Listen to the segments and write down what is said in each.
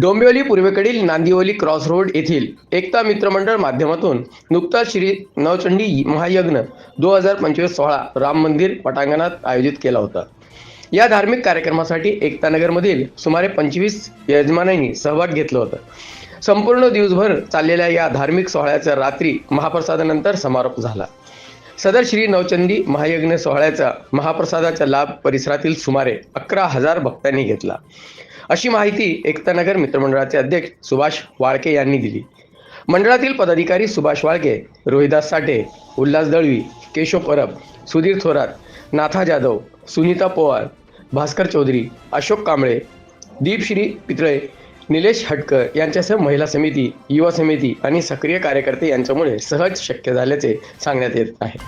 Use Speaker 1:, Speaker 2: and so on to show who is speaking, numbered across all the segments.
Speaker 1: डोंबिवली पूर्वेकडील Nandivali cross road येथील एकता मित्रमंडळ माध्यमातून नुकताच श्री नवचंडी महायज्ञ दोन हजार पंचवीस सोहळा राम मंदिर पटांगणात आयोजित केला होता. या धार्मिक कार्यक्रमासाठी एकतानगरमधील सुमारे पंचवीस यजमानांनी सहभाग घेतला होता. संपूर्ण दिवसभर चाललेल्या या धार्मिक सोहळ्याचा रात्री महाप्रसादानंतर समारोप झाला. सदर श्री नवचंदी महायज्ञ सोहळ्याचा महाप्रसादाचा लाभ परिसरातील सुमारे अकरा हजार भक्तांनी घेतला. अशी माहिती एकतानगर मित्रमंडळाचे अध्यक्ष सुभाष वाळके यांनी दिली. मंडळातील पदाधिकारी सुभाष वाळके रोहिदास साठे उल्हास दळवी केशव परब सुधीर थोरात नाथा जाधव सुनीता पवार भास्कर चौधरी अशोक कांबळे दीपश्री पितळे निलेश हटकर यांच्यासह महिला समिती युवा समिती आणि सक्रिय कार्यकर्ते यांच्यामुळे सहज शक्य झाल्याचे सांगण्यात येत आहे.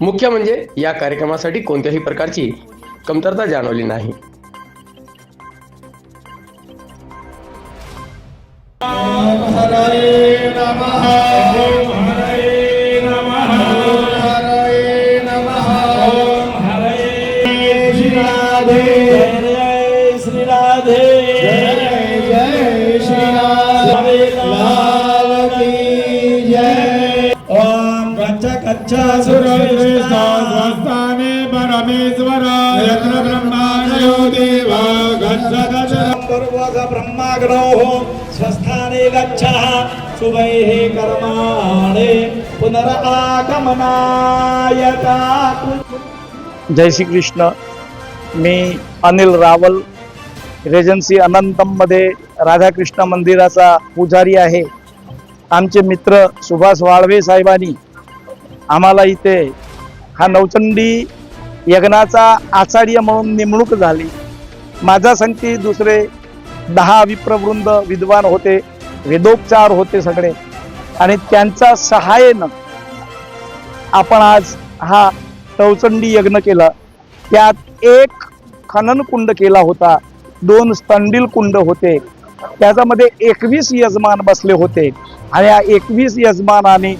Speaker 1: मुख्य म्हणजे या कार्यक्रमासाठी कोणत्याही प्रकारची कमतरता जाणवली नाही.
Speaker 2: गच्छ सुरस्वस्थाने परमेश्वर यत्र ब्रह्मा देव गच्छ गच्छ पूर्वक स्वस्थाने गच्छ। शुभैः कर्माणे पुनरागमनायता
Speaker 3: जय श्री कृष्ण मी अनिल रावल रेजन्सी अनंतममध्ये राधाकृष्ण मंदिराचा पुजारी आहे. आमचे मित्र सुभाष वाळवे साहेबांनी आम्हाला इथे हा नवचंडी यज्ञाचा आचार्य म्हणून नेमणूक झाली. माझा संगती दुसरे दहा विप्रवृंद विद्वान होते वेदोपचार होते सगळे. आणि त्यांचा सहाय्यनं आपण आज हा टवचंडी यज्ञ केला. त्यात एक खनन कुंड केला होता दोन स्तंडील कुंड होते. त्याच्यामध्ये एकवीस यजमान बसले होते. आणि या एकवीस यजमानाने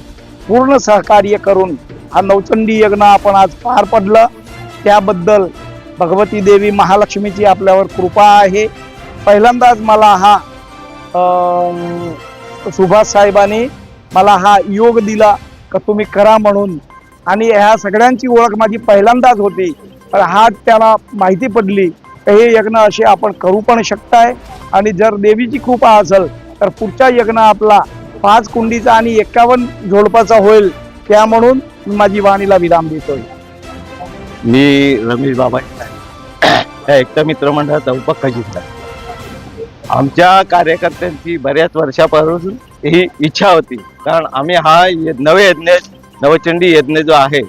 Speaker 3: पूर्ण सहकार्य करून हा नवचंडी यज्ञ आपण आज पार पडलं. त्याबद्दल भगवती देवी महालक्ष्मीची आपल्यावर कृपा आहे. पहिल्यांदाच मला हा सुभाष साहेबांनी मला हा योग दिला का तुम्ही करा म्हणून. आणि ह्या सगळ्यांची ओळख माझी पहिल्यांदाच होती. पण हा त्याला माहिती पडली का हे यज्ञ असे आपण करू पण शकताय. आणि जर देवीची कृपा असेल तर पुढचा यज्ञ आपला पाच कुंडीचा आणि एकावन्न झोडपाचा होईल. त्या म्हणून मी माझी वाणीला विराम देतोय.
Speaker 4: मी रमेश बाबा या एकता मित्र मंडळाचा उपखजित आहे आमच्या कार्यकर्त्यांची बऱ्याच वर्षापासून ही इच्छा होती. कारण आम्ही हा नवे यज्ञ नवचंडी यज्ञ जो आहे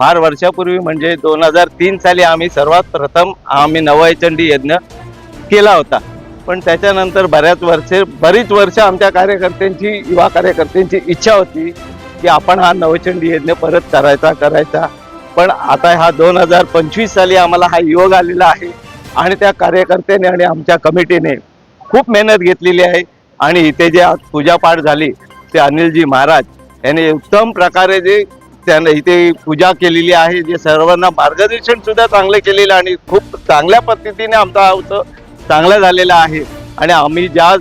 Speaker 4: फार वर्षापूर्वी म्हणजे दोन हजार तीन साली आम्ही सर्वात प्रथम आम्ही नवचंडी यज्ञ केला होता. पण त्याच्यानंतर बऱ्याच वर्षे बरीच वर्ष आमच्या कार्यकर्त्यांची युवा कार्यकर्त्यांची इच्छा होती की आपण हा नवचंडी यज्ञ परत करायचा करायचा. पण आता हा दोन हजार पंचवीस साली आम्हाला हा योग आलेला आहे आणि त्या कार्यकर्त्याने आणि आमच्या कमिटीने खूप मेहनत घेतलेली आहे. आणि इथे जे आज पूजापाठ झाली ते अनिलजी महाराज यांनी उत्तम प्रकारे जे त्यानं इथे पूजा केलेली आहे जे सर्वांना मार्गदर्शन सुद्धा चांगलं केलेलं आणि खूप चांगल्या पद्धतीने आमचा उत्सव चांगला झालेला आहे. आणि आम्ही ज्या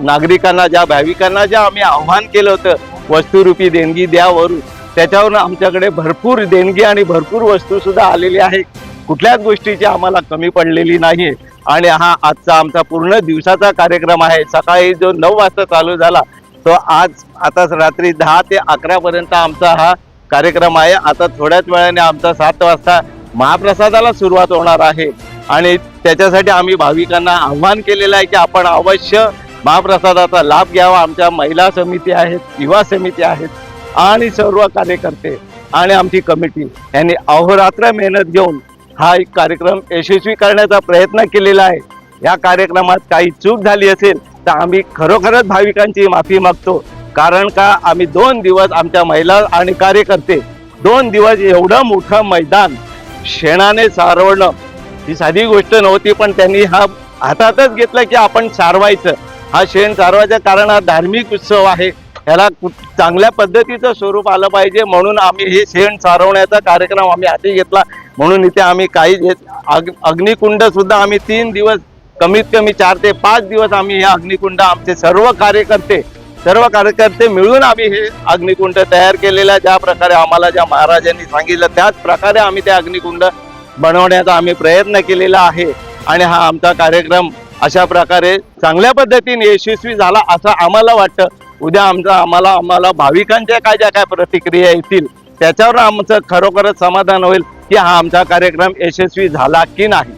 Speaker 4: नागरिकांना ज्या भाविकांना ज्या आम्ही आव्हान केलं होतं वस्तुरूपी देणगी द्यावरून त्याच्यावरून आमच्याकडे भरपूर देणगी आणि भरपूर वस्तू सुद्धा आलेली आहे कुठल्याच गोष्टीची आम्हाला कमी पडलेली नाही आणि हा आजचा आमचा पूर्ण दिवसाचा कार्यक्रम आहे. सकाळी जो नऊ वाजता चालू झाला तो आज आता रात्री दहा ते अकरापर्यंत आमचा हा कार्यक्रम आहे. आता थोड्याच वेळाने आमचा सात वाजता महाप्रसादाला सुरुवात होणार आहे. आणि त्याच्यासाठी आम्ही भाविकांना आव्हान केलेलं आहे की आपण अवश्य महाप्रसादाचा लाभ घ्यावा. आमच्या महिला समिती आहेत युवा समिती आहेत आणि सर्व कार्यकर्ते आणि आमची कमिटी यांनी अहोरात्र मेहनत घेऊन हा एक कार्यक्रम यशस्वी करण्याचा प्रयत्न केलेला आहे. या कार्यक्रमात काही चूक झाली असेल तर आम्ही खरोखरच भाविकांची माफी मागतो. कारण का? आम्ही दोन दिवस आमच्या महिला आणि कार्यकर्ते दोन दिवस एवढं मोठं मैदान शेणाने सारवणं ही साधी गोष्ट नव्हती पण त्यांनी हा हातातच घेतलं की आपण सारवायचं. हा शेण सारवायचं कारण हा धार्मिक उत्सव आहे. ह्याला चांगल्या पद्धतीचं स्वरूप आलं पाहिजे म्हणून आम्ही हे शेण सारवण्याचा कार्यक्रम आम्ही हाती घेतला. म्हणून इथे आम्ही काही अग्निकुंड सुद्धा आम्ही तीन दिवस कमीत कमी चार ते पाच दिवस आम्ही हे अग्निकुंड आमचे सर्व कार्यकर्ते सर्व कार्यकर्ते मिळून आम्ही हे अग्निकुंड तयार केलेलं ज्या प्रकारे आम्हाला ज्या महाराजांनी सांगितलं त्याच प्रकारे आम्ही ते अग्निकुंड बनवण्याचा आम्ही प्रयत्न केलेला आहे. आणि हा आमचा कार्यक्रम अशा प्रकारे चांगल्या पद्धतीने यशस्वी झाला असं आम्हाला वाटतं. उद्या आमचा आम्हाला आम्हाला भाविकांच्या काय ज्या काय प्रतिक्रिया येतील त्याच्यावर आमचं खरोखरच समाधान होईल. की हा आमचा कार्यक्रम यशस्वी झाला की नाही?